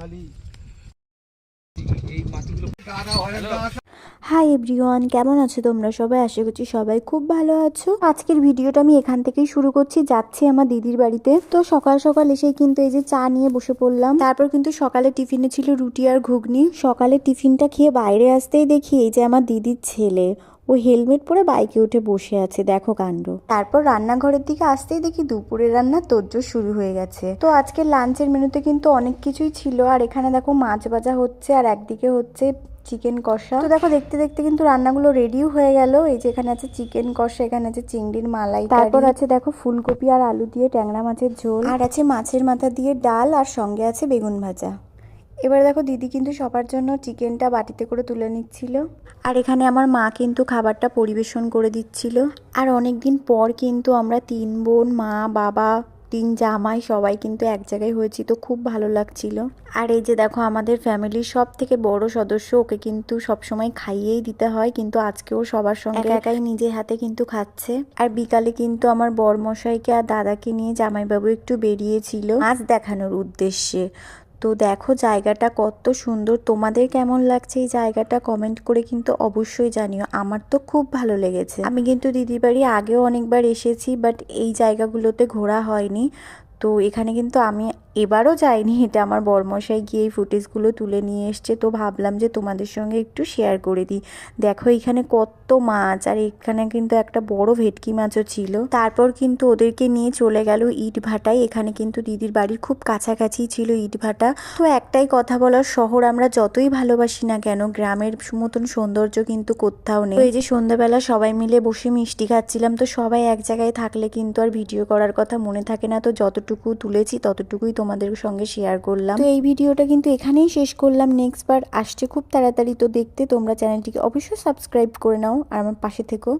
খালি এই মাটিগুলো কাদা হয়? না হাই এভরিওয়ান কেমন আছো তোমরা? সবাই আশা করছি সবাই খুব ভালো আছো। আজকের ভিডিওটা আমি এখান থেকেই শুরু করছি যাচ্ছি আমার দিদির বাড়িতে। তো সকাল সকাল এসেই কিন্তু এই যে চা নিয়ে বসে পড়লাম। তারপর কিন্তু সকালে টিফিনে ছিল রুটি আর ঘুগনি। সকালে টিফিনটা খেয়ে বাইরে আসতেই দেখি এই যে আমার দিদির ছেলে। ও হেলমেট পরে বাইকে উঠে বসে আছে, দেখো কাণ্ড। তারপর রান্নাঘরের দিকে আসতেই দেখি দুপুরের রান্না তোজ্জোর শুরু হয়ে গেছে। তো আজকে লাঞ্চের মেনুতে কিন্তু অনেক কিছুই ছিল। আর এখানে দেখো মাছ ভাজা হচ্ছে, আর একদিকে হচ্ছে চিকেন কষা। তো দেখো দেখতে দেখতে কিন্তু রান্নাগুলো রেডিও হয়ে গেল। এই যে এখানে আছে চিকেন কষা, এখানে আছে চিংড়ির মালাই তারপর আছে দেখো ফুলকপি আর আলু দিয়ে ট্যাংরা মাছের ঝোল। আর আছে মাছের মাথা দিয়ে ডাল, আর সঙ্গে আছে বেগুন ভাজা। এবার দেখো দিদি কিন্তু সবার জন্য চিকেনটা বাটিতে করে তুলে নিচ্ছিল। আর এখানে আমার মা কিন্তু খাবারটা পরিবেশন করে দিচ্ছিল। আর অনেক দিন পর কিন্তু আমরা তিন বোন মা বাবা তিন জামাই সবাই কিন্তু এক জায়গায় হয়েছি তো খুব ভালো লাগছিল। আর এই যে দেখো আমাদের ফ্যামিলির সব থেকে বড় সদস্য ওকে কিন্তু সবসময় খাইয়েই দিতে হয় কিন্তু আজকেও সবার সঙ্গে একাই নিজে হাতে কিন্তু খাচ্ছে। আর বিকালে কিন্তু আমার বরমশাইকে আর দাদাকে নিয়ে জামাইবাবু একটু বেরিয়েছিল। মাছ দেখানোর উদ্দেশ্যে। তো দেখো জায়গাটা কত সুন্দর। তোমাদের কেমন লাগছে এই জায়গাটা কমেন্ট করে কিন্তু অবশ্যই জানিও। আমার তো খুব ভালো লেগেছে। আমি কিন্তু দিদির বাড়ি আগেও অনেকবার এসেছি বাট এই জায়গাগুলোতে ঘোরা হয়নি। তো এখানে কিন্তু আমি এবারও যাইনি এটা আমার বরমশাই গিয়ে এই ফুটেজগুলো তুলে নিয়ে এসছে। তো ভাবলাম যে তোমাদের সঙ্গে একটু শেয়ার করে দিই। দেখো, এখানে কত মাছ, আর এখানে কিন্তু একটা বড় ভেটকি মাছও ছিল। তারপর কিন্তু ওদেরকে নিয়ে চলে গেল ইট ভাটায় এখানে কিন্তু দিদির বাড়ির খুব কাছাকাছি ছিল ইট ভাটা তো একটাই কথা বলার, শহর আমরা যতই ভালোবাসি না কেন, গ্রামের মতন সৌন্দর্য কিন্তু কোথাও নেই। এই যে সন্ধ্যাবেলা সবাই মিলে বসে মিষ্টি খাচ্ছিলাম, তো সবাই এক জায়গায় থাকলে কিন্তু আর ভিডিও করার কথা মনে থাকে না। তো যতটুকু তুলেছি, ততটুকুই তোমাদের সঙ্গে শেয়ার করলাম। তো এই ভিডিওটা কিন্তু এখানেই শেষ করলাম। নেক্সট বার আসছে খুব তাড়াতাড়ি। তো দেখতে তোমরা চ্যানেলটিকে অবশ্যই সাবস্ক্রাইব করে নাও আর আমার পাশে থেকো।